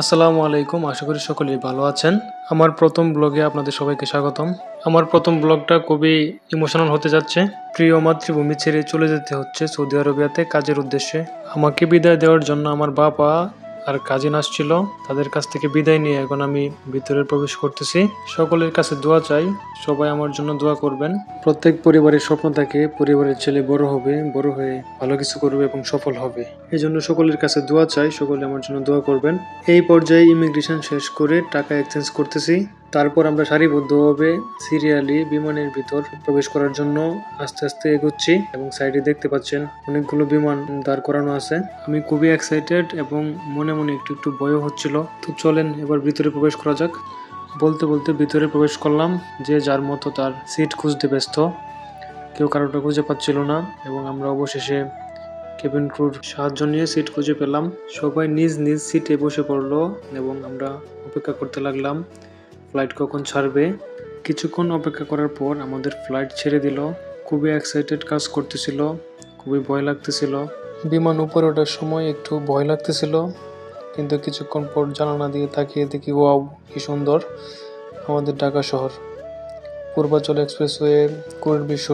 আসসালামু আলাইকুম, আশা করি সকলেই ভালো আছেন। আমার প্রথম ব্লগে আপনাদের সবাইকে স্বাগতম। আমার প্রথম ব্লগটা খুবই ইমোশনাল হতে যাচ্ছে। প্রিয় মাতৃভূমি ছেড়ে চলে যেতে হচ্ছে সৌদি আরবিয়াতে কাজের উদ্দেশ্যে। আমাকে বিদায় দেওয়ার জন্য আমার বাবা আর কাজিন আসছিল। তাদের কাছ থেকে বিদায় নিয়ে এখন আমি ভিতরে প্রবেশ করতেছি। সকলের কাছে দোয়া চাই, সবাই আমার জন্য দোয়া করবেন। প্রত্যেক পরিবারের স্বপ্ন থাকে, পরিবারের ছেলে বড় হবে, বড় হয়ে ভালো কিছু করবে এবং সফল হবে। এই জন্য সকলের কাছে দোয়া চাই, সকলে আমার জন্য দোয়া করবেন। এই পর্যায়ে ইমিগ্রেশন শেষ করে টাকা এক্সচেঞ্জ করতেছি। তারপর আমরা সারিবদ্ধভাবে সিরিয়ালি বিমানের ভিতর প্রবেশ করার জন্য আস্তে আস্তে এগোচ্ছি এবং সাইডে দেখতে পাচ্ছেন অনেকগুলো বিমান দাঁড় করানো আছে। আমি খুবই এক্সাইটেড এবং মনে মনে একটু একটু ভয়ও হচ্ছিল। তো চলেন এবার ভিতরে প্রবেশ করা যাক। বলতে বলতে ভিতরে প্রবেশ করলাম যে যার মতো তার সিট খুঁজতে ব্যস্ত। কেউ কারোটা খুঁজে পাচ্ছিল না এবং আমরা অবশেষে কেবিন ক্রুর সাহায্য নিয়ে সিট খুঁজে পেলাম। সবাই নিজ নিজ সিটে বসে পড়ল এবং আমরা অপেক্ষা করতে লাগলাম, ফ্লাইট কখন ছাড়বে? কিছুক্ষণ অপেক্ষা করার পর আমাদের ফ্লাইট ছেড়ে দিল। খুবই এক্সাইটেড কাজ করতেছিল, খুবই ভয় লাগতেছিল। বিমান উপরে ওঠার সময় একটু ভয় লাগতেছিল, কিন্তু কিছুক্ষণ পর জানালা দিয়ে তাকিয়ে দেখি, ওয়াও, কি সুন্দর, আমাদের ঢাকা শহর। পূর্বাচল এক্সপ্রেসওয়ে কুড়ের বিশ্ব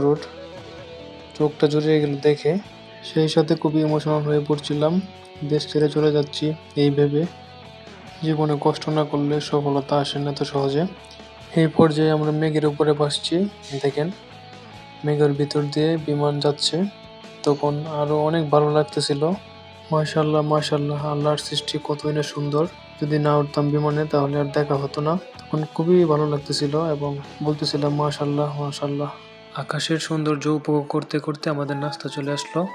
চোখটা জুড়িয়ে গেল দেখে। সেই সাথে খুবই ইমোশনাল হয়ে পড়ছিলাম। দেশ ছেড়ে চলে যাচ্ছি এই ভেবে। জীবনে কষ্ট না করলে সফলতা আসে না তো সহজে। এই পর্যায়ে আমরা মেঘের উপরে ভাসছি। দেখেন, মেঘের ভিতর দিয়ে বিমান যাচ্ছে। তখন আরও অনেক ভালো লাগতেছিল। মাশাল্লাহ মাশাল্লাহ আল্লাহর সৃষ্টি কতই না সুন্দর। যদি না উঠতাম বিমানে, তাহলে আর দেখা হতো না। তখন খুবই ভালো লাগতেছিল এবং বলতেছিলাম মাশাল্লাহ মাশাল্লাহ আকাশের সৌন্দর্য উপভোগ করতে করতে আমাদের নাস্তা চলে আসলো।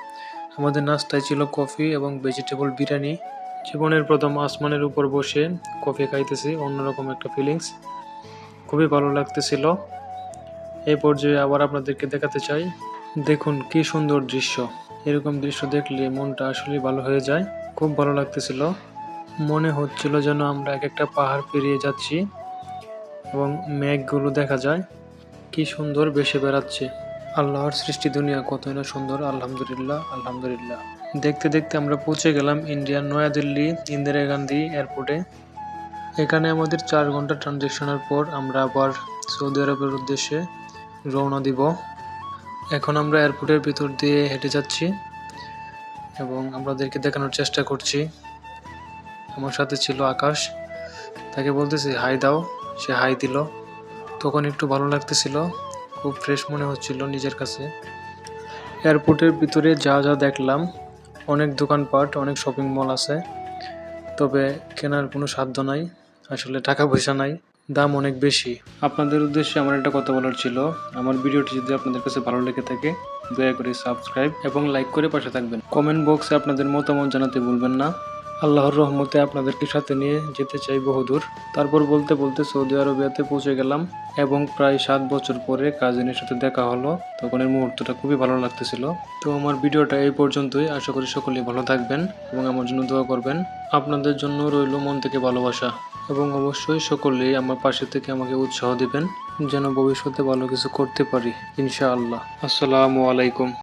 আমাদের নাস্তায় ছিল কফি এবং ভেজিটেবল বিরিয়ানি। জীবনের প্রথম আসমানের উপর বসে কফি খাইতেছি, অন্যরকম একটা ফিলিংস খুবই ভালো লাগতেছিল। এই পর্যায়ে আবার আপনাদেরকে দেখাতে চাই। দেখুন কি সুন্দর দৃশ্য। এরকম দৃশ্য দেখলে মনটা আসলে ভালো হয়ে যায়। খুব ভালো লাগতেছিল। মনে হচ্ছিল যেন আমরা এক একটা পাহাড় পেরিয়ে যাচ্ছি এবং মেঘগুলো দেখা যায়। কি সুন্দর বেশে বেড়াচ্ছে। আল্লাহর সৃষ্টি দুনিয়া কতই না সুন্দর, আলহামদুলিল্লাহ আলহামদুলিল্লাহ। দেখতে দেখতে আমরা পৌঁছে গেলাম ইন্ডিয়ার নয়াদিল্লি ইন্দিরা গান্ধী এয়ারপোর্টে। এখানে আমাদের চার ঘণ্টা ট্রানজেকশনের পর আমরা আবার সৌদি আরবের উদ্দেশ্যে রওনা দিব। এখন আমরা এয়ারপোর্টের ভিতর দিয়ে হেঁটে যাচ্ছি এবং আমাদেরকে দেখানোর চেষ্টা করছি। আমার সাথে ছিল আকাশ, তাকে বলতেছি, হাই দাও। সে হাই দিল। তখন একটু ভালো লাগতেছিল। খুব ফ্রেশ মনে হচ্ছিল নিজের কাছে। এয়ারপোর্টের ভিতরে যা যা দেখলাম, অনেক দোকানপাট, অনেক শপিং মল আছে। তবে কেনার কোনো সাধ্য নাই, আসলে টাকা পয়সা নাই, দাম অনেক বেশি। আপনাদের উদ্দেশ্যে আমার একটা কথা বলার ছিল, আমার ভিডিওটি যদি আপনাদের কাছে ভালো লেগে থাকে, দয়া করে সাবস্ক্রাইব এবং লাইক করে পাশে থাকবেন। কমেন্ট বক্সে আপনাদের মতামত জানাতে ভুলবেন না। আল্লাহর রহমতে আপনাদেরকে সাথে নিয়ে যেতে চাই বহুদূর। তারপর বলতে বলতে সৌদি আরবিয়াতে পৌঁছে গেলাম এবং প্রায় সাত বছর পরে কাজিনের সাথে দেখা হলো। তখন এই মুহূর্তটা খুবই ভালো লাগতেছিল। তো আমার ভিডিওটা এই পর্যন্তই। আশা করি সকলেই ভালো থাকবেন এবং আমার জন্য দোয়া করবেন। আপনাদের জন্য রইল মন থেকে ভালোবাসা এবং অবশ্যই সকলেই আমার পাশে থেকে আমাকে উৎসাহ দিবেন যেন ভবিষ্যতে ভালো কিছু করতে পারি। ইনশাআল্লাহ। আসসালামু আলাইকুম।